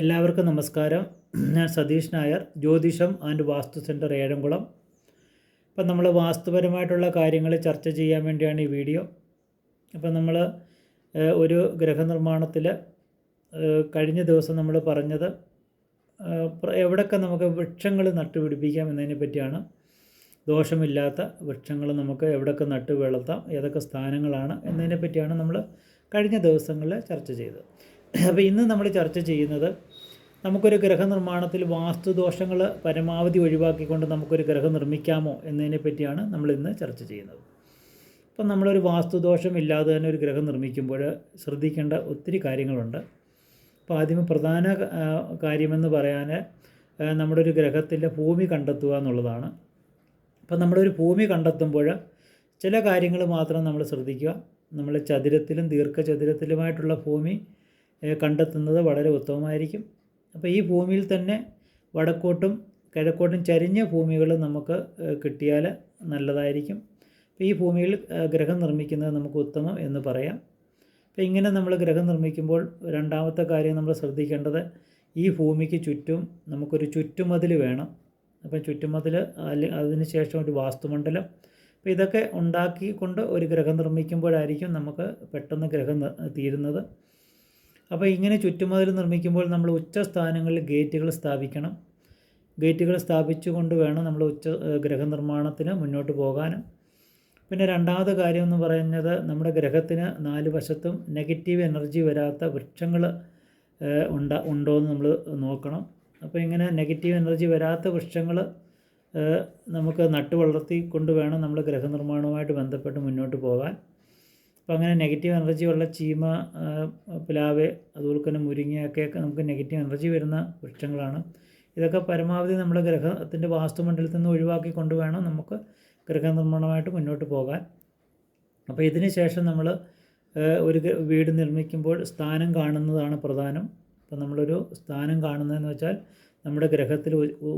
എല്ലാവർക്കും നമസ്കാരം. ഞാൻ സതീഷ് നായർ ജ്യോതിഷം ആൻഡ് വാസ്തു സെന്റർ ഏഴംകുളം. അപ്പം നമ്മൾ വാസ്തുപരമായിട്ടുള്ള കാര്യങ്ങൾ ചർച്ച ചെയ്യാൻ വേണ്ടിയാണ് ഈ വീഡിയോ. അപ്പം നമ്മൾ ഒരു ഗ്രഹനിർമ്മാണത്തിൽ കഴിഞ്ഞ ദിവസം നമ്മൾ പറഞ്ഞത് എവിടെയൊക്കെ നമുക്ക് വൃക്ഷങ്ങൾ നട്ടുപിടിപ്പിക്കാം എന്നതിനെ പറ്റിയാണ്. ദോഷമില്ലാത്ത വൃക്ഷങ്ങൾ നമുക്ക് എവിടെയൊക്കെ നട്ടു വളർത്താം ഏതൊക്കെ സ്ഥാനങ്ങളാണ് എന്നതിനെ പറ്റിയാണ് നമ്മൾ കഴിഞ്ഞ ദിവസങ്ങളിൽ ചർച്ച ചെയ്തത്. അപ്പോൾ ഇന്ന് നമ്മൾ ചർച്ച ചെയ്യുന്നത് നമുക്കൊരു ഗ്രഹനിർമ്മാണത്തിൽ വാസ്തുദോഷങ്ങൾ പരമാവധി ഒഴിവാക്കിക്കൊണ്ട് നമുക്കൊരു ഗ്രഹം നിർമ്മിക്കാമോ എന്നതിനെ പറ്റിയാണ് നമ്മൾ ഇന്ന് ചർച്ച ചെയ്യുന്നത്. അപ്പം നമ്മളൊരു വാസ്തുദോഷം ഇല്ലാതെ തന്നെ ഒരു ഗ്രഹം നിർമ്മിക്കുമ്പോൾ ശ്രദ്ധിക്കേണ്ട ഒത്തിരി കാര്യങ്ങളുണ്ട്. അപ്പോൾ ആദ്യം പ്രധാന കാര്യമെന്ന് പറയാൻ നമ്മുടെ ഒരു ഗ്രഹത്തിന്റെ ഭൂമി കണ്ടെത്തുക എന്നുള്ളതാണ്. അപ്പം നമ്മളൊരു ഭൂമി കണ്ടെത്തുമ്പോൾ ചില കാര്യങ്ങൾ മാത്രം നമ്മൾ ശ്രദ്ധിക്കുക. നമ്മൾ ചതുരത്തിലും ദീർഘചതുരത്തിലുമായിട്ടുള്ള ഭൂമി കണ്ടെത്തുന്നത് വളരെ ഉത്തമമായിരിക്കും. അപ്പോൾ ഈ ഭൂമിയിൽ തന്നെ വടക്കോട്ടും കിഴക്കോട്ടും ചരിഞ്ഞ ഭൂമികൾ നമുക്ക് കിട്ടിയാൽ നല്ലതായിരിക്കും. അപ്പോൾ ഈ ഭൂമിയിൽ ഗ്രഹം നിർമ്മിക്കുന്നത് നമുക്ക് ഉത്തമം എന്ന് പറയാം. അപ്പോൾ ഇങ്ങനെ നമ്മൾ ഗ്രഹം നിർമ്മിക്കുമ്പോൾ രണ്ടാമത്തെ കാര്യം നമ്മൾ ശ്രദ്ധിക്കേണ്ടത് ഈ ഭൂമിക്ക് ചുറ്റും നമുക്കൊരു ചുറ്റുമതിൽ വേണം. അപ്പം ചുറ്റുമതിൽ അതിന് ശേഷം ഒരു വാസ്തുമണ്ഡലം. അപ്പോൾ ഇതൊക്കെ ഉണ്ടാക്കിക്കൊണ്ട് ഒരു ഗ്രഹം നിർമ്മിക്കുമ്പോഴായിരിക്കും നമുക്ക് പെട്ടെന്ന് ഗ്രഹം തീരുന്നത്. അപ്പോൾ ഇങ്ങനെ ചുറ്റുമതിൽ നിർമ്മിക്കുമ്പോൾ നമ്മൾ ഉച്ച സ്ഥാനങ്ങളിൽ ഗേറ്റുകൾ സ്ഥാപിക്കണം. ഗേറ്റുകൾ സ്ഥാപിച്ചുകൊണ്ട് വേണം നമ്മൾ ഉച്ച ഗ്രഹ ഗ്രഹനിർമ്മാണത്തിന് മുന്നോട്ട് പോകാനും. പിന്നെ രണ്ടാമത് കാര്യം എന്ന് പറയുന്നത് നമ്മുടെ ഗ്രഹത്തിന് നാല് വശത്തും നെഗറ്റീവ് എനർജി വരാത്ത വൃക്ഷങ്ങൾ ഉണ്ട ഉണ്ടോ എന്ന് നമ്മൾ നോക്കണം. അപ്പോൾ ഇങ്ങനെ നെഗറ്റീവ് എനർജി വരാത്ത വൃക്ഷങ്ങൾ നമുക്ക് നട്ടു വളർത്തി കൊണ്ട് വേണം നമ്മൾ ഗ്രഹനിർമ്മാണവുമായിട്ട് ബന്ധപ്പെട്ട് മുന്നോട്ട് പോകാൻ. അപ്പോൾ അങ്ങനെ നെഗറ്റീവ് എനർജി ഉള്ള ചീമ പ്ലാവ് അതുപോലെ തന്നെ മുരിങ്ങയൊക്കെ നമുക്ക് നെഗറ്റീവ് എനർജി വരുന്ന വൃക്ഷങ്ങളാണ്. ഇതൊക്കെ പരമാവധി നമ്മൾ ഗ്രഹത്തിന്റെ വാസ്തുമണ്ഡലത്തിൽ നിന്ന് ഒഴിവാക്കി കൊണ്ടുവേണം നമുക്ക് ഗൃഹനിർമ്മാണമായിട്ട് മുന്നോട്ട് പോകാൻ. അപ്പോൾ ഇതിന് ശേഷം നമ്മൾ ഒരു വീട് നിർമ്മിക്കുമ്പോൾ സ്ഥാനം കാണുന്നതാണ് പ്രധാനം. അപ്പോൾ നമ്മളൊരു സ്ഥാനം കാണുന്നതെന്ന് വെച്ചാൽ നമ്മുടെ ഗ്രഹത്തിൽ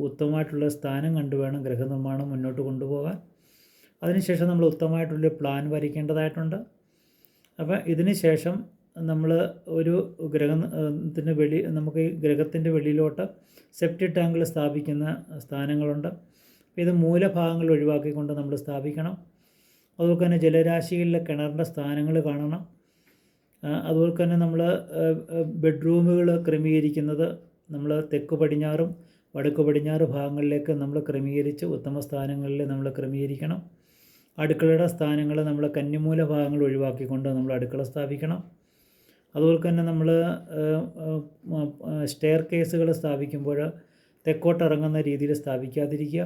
ഉത്തമമായിട്ടുള്ള സ്ഥാനം കണ്ടുവേണം വേണം ഗൃഹനിർമ്മാണം മുന്നോട്ട് കൊണ്ടുപോകാൻ. അതിനുശേഷം നമ്മൾ ഉത്തമമായിട്ടുള്ള പ്ലാൻ വരയ്ക്കേണ്ടതായിട്ടുണ്ട്. അപ്പോൾ ഇതിന് ശേഷം നമ്മൾ ഒരു ഗ്രഹത്തിന്റെ വെളി നമുക്ക് ഈ ഗ്രഹത്തിന്റെ വെളിയിലോട്ട് സെപ്റ്റി ടാങ്കിൽ സ്ഥാപിക്കുന്ന സ്ഥാനങ്ങളുണ്ട്. ഇത് മൂലഭാഗങ്ങൾ ഒഴിവാക്കിക്കൊണ്ട് നമ്മൾ സ്ഥാപിക്കണം. അതുപോലെ തന്നെ ജലരാശിയിലെ കിണറിന്റെ സ്ഥാനങ്ങൾ കാണണം. അതുപോലെ തന്നെ നമ്മൾ ബെഡ്റൂമുകൾ ക്രമീകരിക്കുന്നത് നമ്മൾ തെക്ക് പടിഞ്ഞാറും വടക്ക് പടിഞ്ഞാറ് ഭാഗങ്ങളിലേക്ക് നമ്മൾ ക്രമീകരിച്ച് ഉത്തമ സ്ഥാനങ്ങളിൽ നമ്മൾ ക്രമീകരിക്കണം. അടുക്കളയുടെ സ്ഥാനങ്ങൾ നമ്മൾ കന്നിമൂല ഭാഗങ്ങൾ ഒഴിവാക്കിക്കൊണ്ട് നമ്മൾ അടുക്കള സ്ഥാപിക്കണം. അതുപോലെ തന്നെ നമ്മൾ സ്റ്റെയർ കേസുകൾ സ്ഥാപിക്കുമ്പോൾ തെക്കോട്ടിറങ്ങുന്ന രീതിയിൽ സ്ഥാപിക്കാതിരിക്കുക.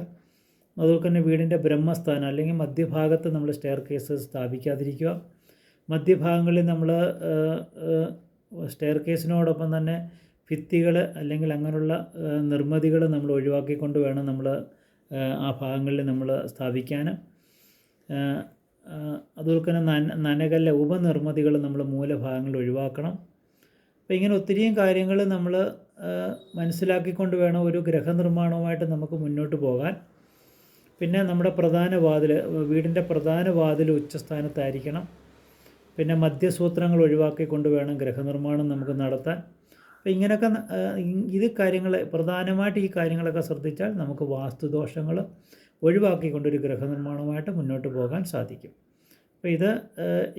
അതുപോലെ തന്നെ വീടിന്റെ ബ്രഹ്മസ്ഥാനം അല്ലെങ്കിൽ മധ്യഭാഗത്ത് നമ്മൾ സ്റ്റെയർ കേസ് സ്ഥാപിക്കാതിരിക്കുക. മധ്യഭാഗങ്ങളിൽ നമ്മൾ സ്റ്റെയർ കേസിനോടൊപ്പം തന്നെ ഭിത്തികൾ അല്ലെങ്കിൽ അങ്ങനെയുള്ള നിർമ്മിതികൾ നമ്മൾ ഒഴിവാക്കിക്കൊണ്ട് വേണം നമ്മൾ ആ ഭാഗങ്ങളിൽ നമ്മൾ സ്ഥാപിക്കാൻ. അതുപോലെ തന്നെ നന നനകല്ല ഉപനിർമ്മിതികൾ നമ്മൾ മൂലഭാഗങ്ങളിൽ ഒഴിവാക്കണം. അപ്പോൾ ഇങ്ങനെ ഒത്തിരിയും കാര്യങ്ങൾ നമ്മൾ മനസ്സിലാക്കിക്കൊണ്ട് വേണം ഒരു ഗ്രഹനിർമ്മാണവുമായിട്ട് നമുക്ക് മുന്നോട്ട് പോകാൻ. പിന്നെ നമ്മുടെ പ്രധാന വാതിൽ വീടിന്റെ പ്രധാന വാതിൽ ഉച്ചസ്ഥാനത്തായിരിക്കണം. പിന്നെ മധ്യസൂത്രങ്ങൾ ഒഴിവാക്കിക്കൊണ്ട് വേണം ഗ്രഹനിർമ്മാണം നമുക്ക് നടത്താൻ. അപ്പോൾ ഇങ്ങനെയൊക്കെ ഇത് കാര്യങ്ങൾ പ്രധാനമായിട്ട് ഈ കാര്യങ്ങളൊക്കെ ശ്രദ്ധിച്ചാൽ നമുക്ക് വാസ്തുദോഷങ്ങൾ ഒഴിവാക്കിക്കൊണ്ടൊരു ഗ്രഹനിർമ്മാണവുമായിട്ട് മുന്നോട്ട് പോകാൻ സാധിക്കും. അപ്പോൾ ഇത്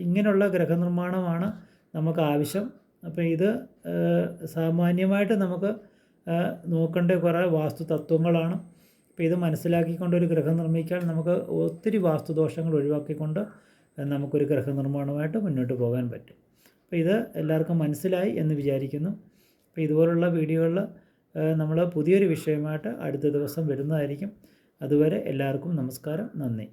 ഇങ്ങനെയുള്ള ഗ്രഹനിർമ്മാണമാണ് നമുക്ക് ആവശ്യം. അപ്പോൾ ഇത് സാമാന്യമായിട്ട് നമുക്ക് നോക്കേണ്ട കുറേ വാസ്തു തത്വങ്ങളാണ് അപ്പോൾ ഇത് മനസ്സിലാക്കിക്കൊണ്ട് ഒരു ഗ്രഹം നിർമ്മിക്കാൻ നമുക്ക് ഒത്തിരി വാസ്തുദോഷങ്ങൾ ഒഴിവാക്കിക്കൊണ്ട് നമുക്കൊരു ഗ്രഹനിർമ്മാണമായിട്ട് മുന്നോട്ട് പോകാൻ പറ്റും. അപ്പോൾ ഇത് എല്ലാവർക്കും മനസ്സിലായി എന്ന് വിചാരിക്കുന്നു. അപ്പോൾ ഇതുപോലുള്ള വീഡിയോകളിൽ നമ്മൾ പുതിയൊരു വിഷയമായിട്ട് അടുത്ത ദിവസം വരുന്നതായിരിക്കും. അതുവരെ എല്ലാവർക്കും നമസ്കാരം നന്ദി.